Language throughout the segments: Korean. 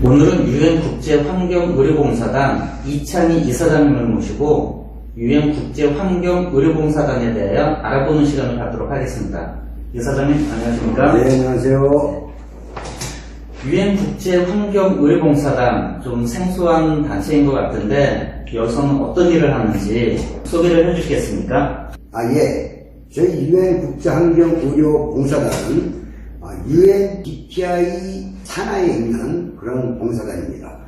오늘은 유엔 국제 환경 의료봉사단 이창희 이사장님을 모시고 유엔 국제 환경 의료봉사단에 대하여 알아보는 시간을 갖도록 하겠습니다. 이사장님 안녕하십니까? 네, 안녕하세요. 유엔 국제 환경 의료봉사단 좀 생소한 단체인 것 같은데 여기서는 어떤 일을 하는지 소개를 해주시겠습니까? 아, 예. 저희 유엔 국제 환경 의료봉사단은 유엔 DPI 산하에 있는 그런 봉사단입니다.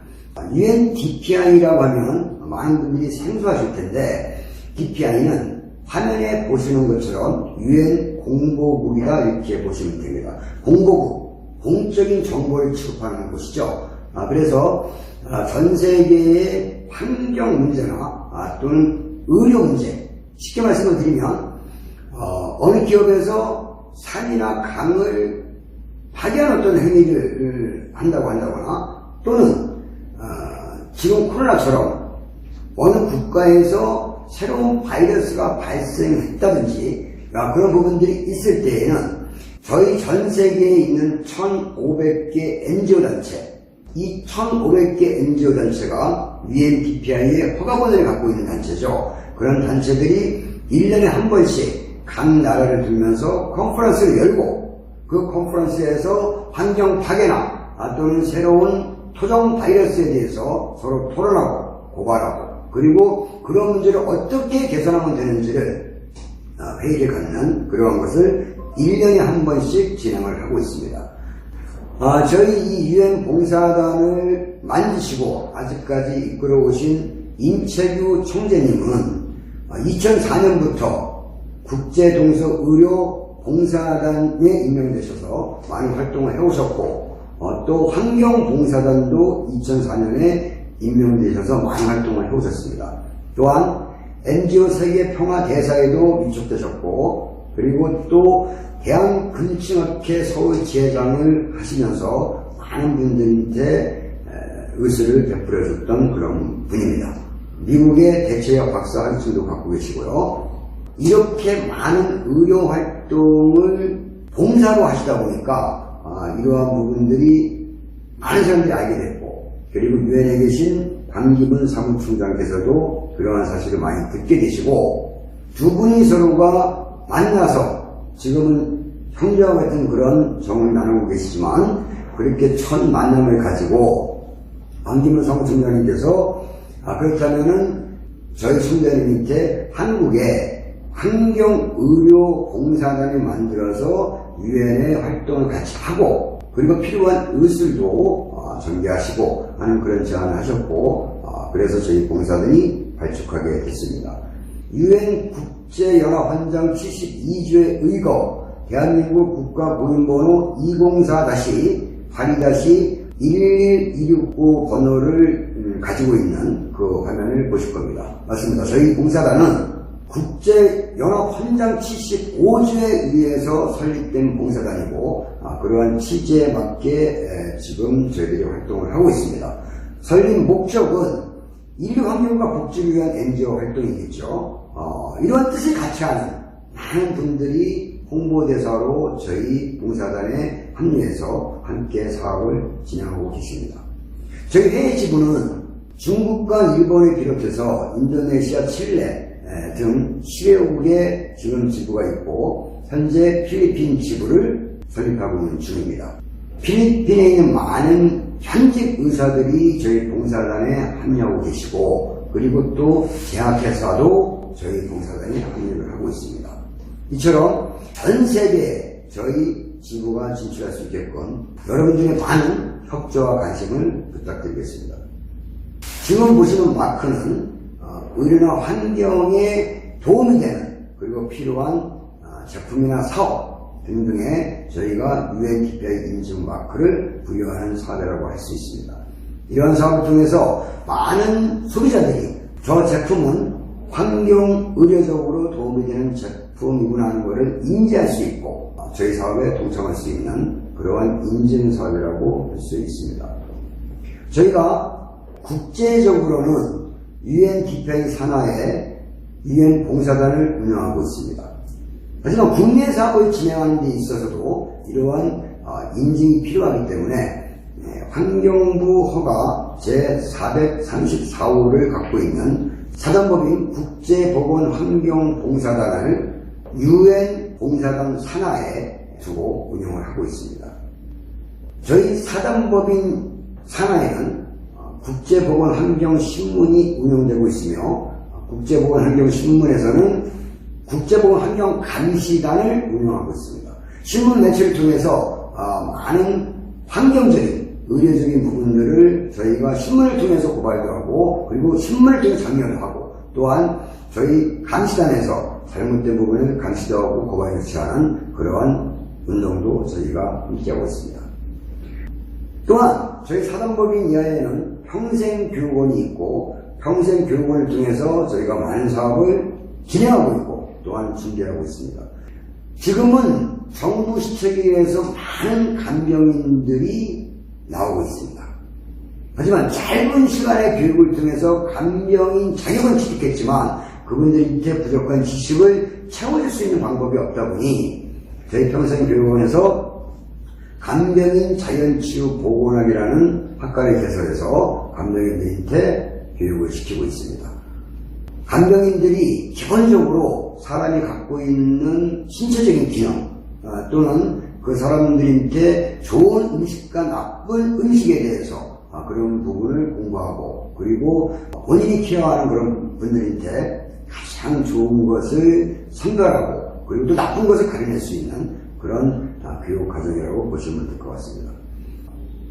유엔 DPI라고 하면 많은 분들이 생소하실 텐데 DPI는 화면에 보시는 것처럼 유엔 공보국이다 이렇게 보시면 됩니다. 공보국, 공적인 정보를 취급하는 곳이죠. 아, 그래서 아, 전 세계의 환경 문제나 아, 또는 의료 문제, 쉽게 말씀을 드리면 어, 느 기업에서 산이나 강을 파괴한 어떤 행위를 한다고 한다거나 또는 어, 지금 코로나처럼 어느 국가에서 새로운 바이러스가 발생했다든지 아, 그런 부분들이 있을 때에는 저희 전 세계에 있는 1,500개 NGO 단체, 이 1,500개 NGO 단체가 UNDPI의 허가번호를 갖고 있는 단체죠. 그런 단체들이 1년에 한 번씩 각 나라를 들면서 컨퍼런스를 열고 그 컨퍼런스에서 환경 파괴나 아, 또는 새로운 토종 바이러스에 대해서 서로 토론하고 고발하고 그리고 그런 문제를 어떻게 개선하면 되는지를 아, 회의를 갖는 그러한 것을 1년에 한 번씩 진행을 하고 있습니다. 아, 저희 이 유엔 봉사단을 만드시고 아직까지 이끌어 오신 임채규 총재님은 2004년부터 국제동서의료 봉사단에 임명되셔서 많은 활동을 해오셨고 어, 또 환경봉사단도 2004년에 임명되셔서 많은 활동을 해오셨습니다. 또한 NGO 세계 평화 대사에도 위촉되셨고 그리고 또 대한 근친업회 서울 지회장을 하시면서 많은 분들한테 의술을 베풀어 줬던 그런 분입니다. 미국의 대체학 박사 한층도 갖고 계시고요. 이렇게 많은 의료 활동을 봉사로 하시다 보니까 아, 이러한 부분들이 많은 사람들이 알게 됐고 그리고 유엔에 계신 강기문 사무총장께서도 그러한 사실을 많이 듣게 되시고 두 분이 서로가 만나서 지금은 형제와 같은 그런 정을 나누고 계시지만 그렇게 첫 만남을 가지고 강기문 사무총장님께서 아, 그렇다면은 저희 총장님 밑에 한국에 환경의료봉사단을 만들어서 유엔의 활동을 같이 하고 그리고 필요한 의술도 어, 전개하시고 하는 그런 제안을 하셨고 어, 그래서 저희 봉사단이 발족하게 됐습니다. 유엔 국제연합헌장 72조에 의거 대한민국 국가보안번호 204-82-1169 번호를 음, 가지고 있는 그 화면을 보실 겁니다. 맞습니다. 저희 봉사단은 국제연합헌장 75조에 의해서 설립된 봉사단이고 아, 그러한 취지에 맞게 에, 지금 저희들이 활동을 하고 있습니다. 설립 목적은 인류 환경과 복지를 위한 NGO 활동이겠죠. 어, 이런 뜻을 같이 하는 많은 분들이 홍보대사로 저희 봉사단에 합류해서 함께 사업을 진행하고 계십니다. 저희 회의 지부는 중국과 일본을 비롯해서 인도네시아, 칠레 등 10여국에 지금 지부가 있고 현재 필리핀 지부를 설립하고 있는 중입니다. 필리핀에 있는 많은 현직 의사들이 저희 봉사단에 합류하고 계시고 그리고 또 대학회사도 저희 봉사단에 합류를 하고 있습니다. 이처럼 전 세계에 저희 지부가 진출할 수 있게끔 여러분들의 많은 협조와 관심을 부탁드리겠습니다. 지금 보시는 마크는 어, 의료나 환경에 도움이 되는 그리고 필요한 어, 제품이나 사업 등등에 저희가 UNDPI 인증 마크를 부여하는 사례라고 할 수 있습니다. 이러한 사업을 통해서 많은 소비자들이 저 제품은 환경 의료적으로 도움이 되는 제품이구나 하는 것을 인지할 수 있고 어, 저희 사업에 동참할 수 있는 그러한 인증 사업이라고 할 수 있습니다. 저희가 국제적으로는 유엔 디펜 산하에 유엔 봉사단을 운영하고 있습니다. 하지만 국내 사업을 진행하는 데 있어서도 이러한 어, 인증이 필요하기 때문에 예, 환경부 허가 제434호를 갖고 있는 사단법인 국제보건환경봉사단을 UN 봉사단 산하에 두고 운영을 하고 있습니다. 저희 사단법인 산하에는 어, 국제보건환경신문이 운영되고 있으며 어, 국제보건환경신문에서는 국제보건환경감시단을 운영하고 있습니다. 신문 매체를 통해서 어, 많은 환경적인 의료적인 부분들을 저희가 신문을 통해서 고발도 하고 그리고 신문을 통해 참여를 하고 또한 저희 감시단에서 잘못된 부분을 감시도 하고 고발을 조치하는 그러한 운동도 저희가 함께하고 있습니다. 또한 저희 사단법인 이하에는 평생교육원이 있고 평생교육원을 통해서 저희가 많은 사업을 진행하고 있고 또한 준비하고 있습니다. 지금은 정부 시책에 의해서 많은 간병인들이 나오고 있습니다. 하지만 짧은 시간의 교육을 통해서 간병인 자격은 취득했지만 그분들한테 부족한 지식을 채워줄 수 있는 방법이 없다 보니 저희 평생교육원에서 간병인 자연치유 보건학이라는 학과를 개설해서 간병인들한테 교육을 시키고 있습니다. 간병인들이 기본적으로 사람이 갖고 있는 신체적인 기능 아, 또는 그 사람들한테 좋은 음식과 나쁜 음식에 대해서 아, 그런 부분을 공부하고 그리고 본인이 케어하는 그런 분들한테 가장 좋은 것을 선별하고 그리고 또 나쁜 것을 가려낼 수 있는 그런 아, 교육 과정이라고 보시면 될 것 같습니다.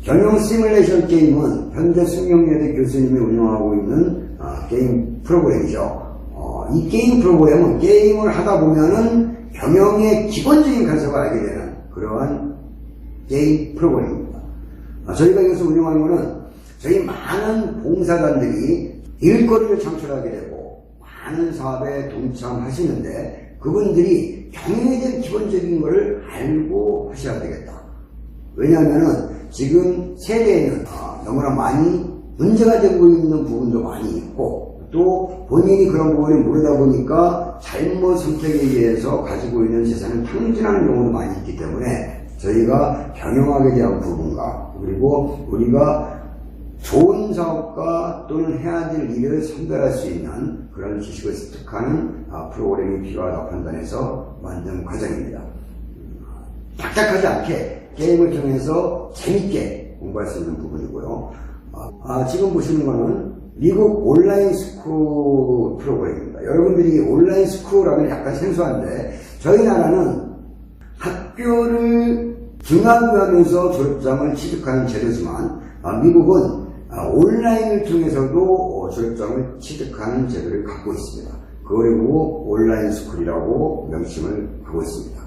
경영 시뮬레이션 게임은 현재 숙명여대 교수님이 운영하고 있는 아, 게임 프로그램이죠. 어, 이 게임 프로그램은 게임을 하다 보면은 경영의 기본적인 간섭을 알게 되는 그러한 게임 프로그램입니다. 아, 저희가 여기서 운영하는 것은 저희 많은 봉사단들이 일거리를 창출하게 되고 많은 사업에 동참하시는데 그분들이 경영에 기본적인 것을 알고 하셔야 되겠다. 왜냐하면은 지금 세대에는 아, 너무나 많이 문제가 되고 있는 부분도 많이 있고 또 본인이 그런 부분을 모르다 보니까 잘못 선택에 의해서 가지고 있는 재산을 탕진하는 경우도 많이 있기 때문에 저희가 경영학에 대한 부분과 그리고 우리가 좋은 사업과 또는 해야 될 일을 선별할 수 있는 그런 지식을 습득하는 아, 프로그램이 필요하다고 판단해서 만든 과정입니다. 딱딱하지 않게 게임을 통해서 재밌게 공부할 수 있는 부분이고요. 아, 아, 지금 보시는 거는 미국 온라인 스쿨 프로그램입니다. 여러분들이 온라인 스쿨하면 약간 생소한데 저희 나라는 학교를 등하교하면서 졸업장을 취득하는 제도지만 아, 미국은 아, 온라인을 통해서도 어, 졸업장을 취득하는 제도를 갖고 있습니다. 그리고 온라인 스쿨이라고 명칭을 하고 있습니다.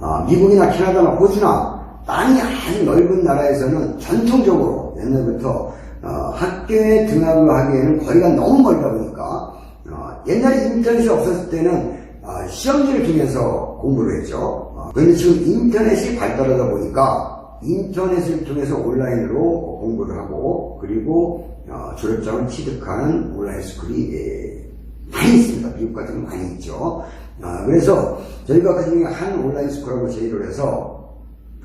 아, 미국이나 캐나다나 호주나 땅이 아주 넓은 나라에서는 전통적으로 옛날부터 어, 학교에 등학을 하기에는 거리가 너무 멀다 보니까 어, 옛날에 인터넷이 없었을 때는 어, 시험지를 통해서 공부를 했죠. 어, 그런데 지금 인터넷이 발달하다 보니까 인터넷을 통해서 온라인으로 공부를 하고 그리고 어, 졸업장을 취득하는 온라인 스쿨이 예, 많이 있습니다. 미국 같은 거 많이 있죠. 아, 그래서 저희가 그 중에 한 온라인 스쿨하고 제의를 해서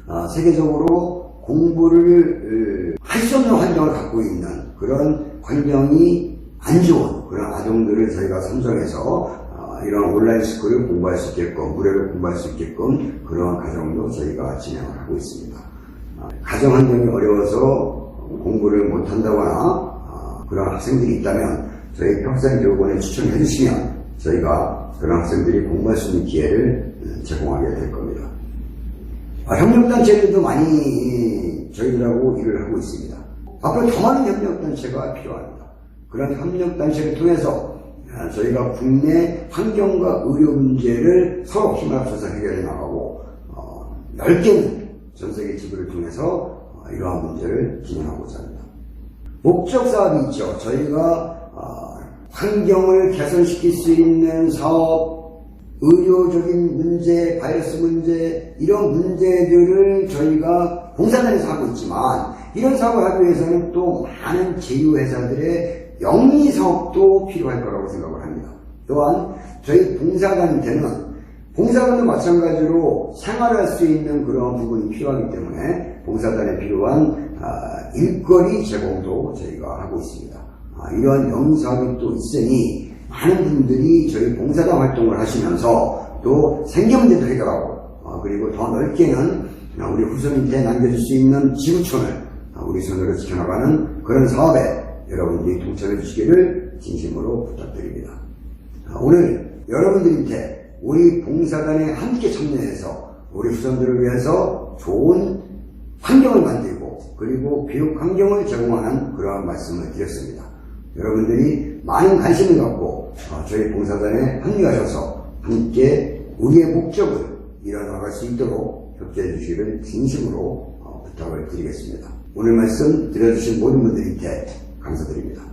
아, 세계적으로 공부를 할 수 없는 환경을 갖고 있는 그런 환경이 안 좋은 그런 아동들을 저희가 선정해서 아, 이런 온라인 스쿨을 공부할 수 있게끔 무료로 공부할 수 있게끔 그러한 과정도 저희가 진행을 하고 있습니다. 아, 가정 환경이 어려워서 공부를 못한다거나 아, 그런 학생들이 있다면 저희 평생교육원에 추천해 주시면 저희가 그런 학생들이 공부할 수 있는 기회를 음, 제공하게 될 겁니다. 아, 협력단체들도 많이 저희들하고 일을 하고 있습니다. 앞으로 더 많은 협력단체가 필요합니다. 그런 협력단체를 통해서 아, 저희가 국내 환경과 의료 문제를 서로 힘을 합쳐서 해결해 나가고 어, 넓게는 전 세계 지구를 통해서 어, 이러한 문제를 진행하고자 합니다. 목적 사업이 있죠. 저희가 어, 환경을 개선시킬 수 있는 사업, 의료적인 문제, 바이러스 문제 이런 문제들을 저희가 봉사단에서 하고 있지만 이런 사업을 하기 위해서는 또 많은 제휴회사들의 영리 사업도 필요할 거라고 생각을 합니다. 또한 저희 봉사단한테는 봉사단도 마찬가지로 생활할 수 있는 그런 부분이 필요하기 때문에 봉사단에 필요한 아, 일거리 제공도 저희가 하고 있습니다. 아, 이러한 영사업이 또 있으니 많은 분들이 저희 봉사단 활동을 하시면서 또 생계문제도 해결하고 어, 그리고 더 넓게는 어, 우리 후손한테 남겨줄 수 있는 지구촌을 어, 우리 손으로 지켜나가는 그런 사업에 여러분들이 동참해 주시기를 진심으로 부탁드립니다. 아, 오늘 여러분들한테 우리 봉사단에 함께 참여해서 우리 후손들을 위해서 좋은 환경을 만들고 그리고 교육 환경을 제공하는 그러한 말씀을 드렸습니다. 여러분들이 많은 관심을 갖고 어, 저희 봉사단에 합류하셔서 함께 우리의 목적을 이뤄나갈 수 있도록 협조해 주시기를 진심으로 어, 부탁을 드리겠습니다. 오늘 말씀 들려주신 모든 분들한테 감사드립니다.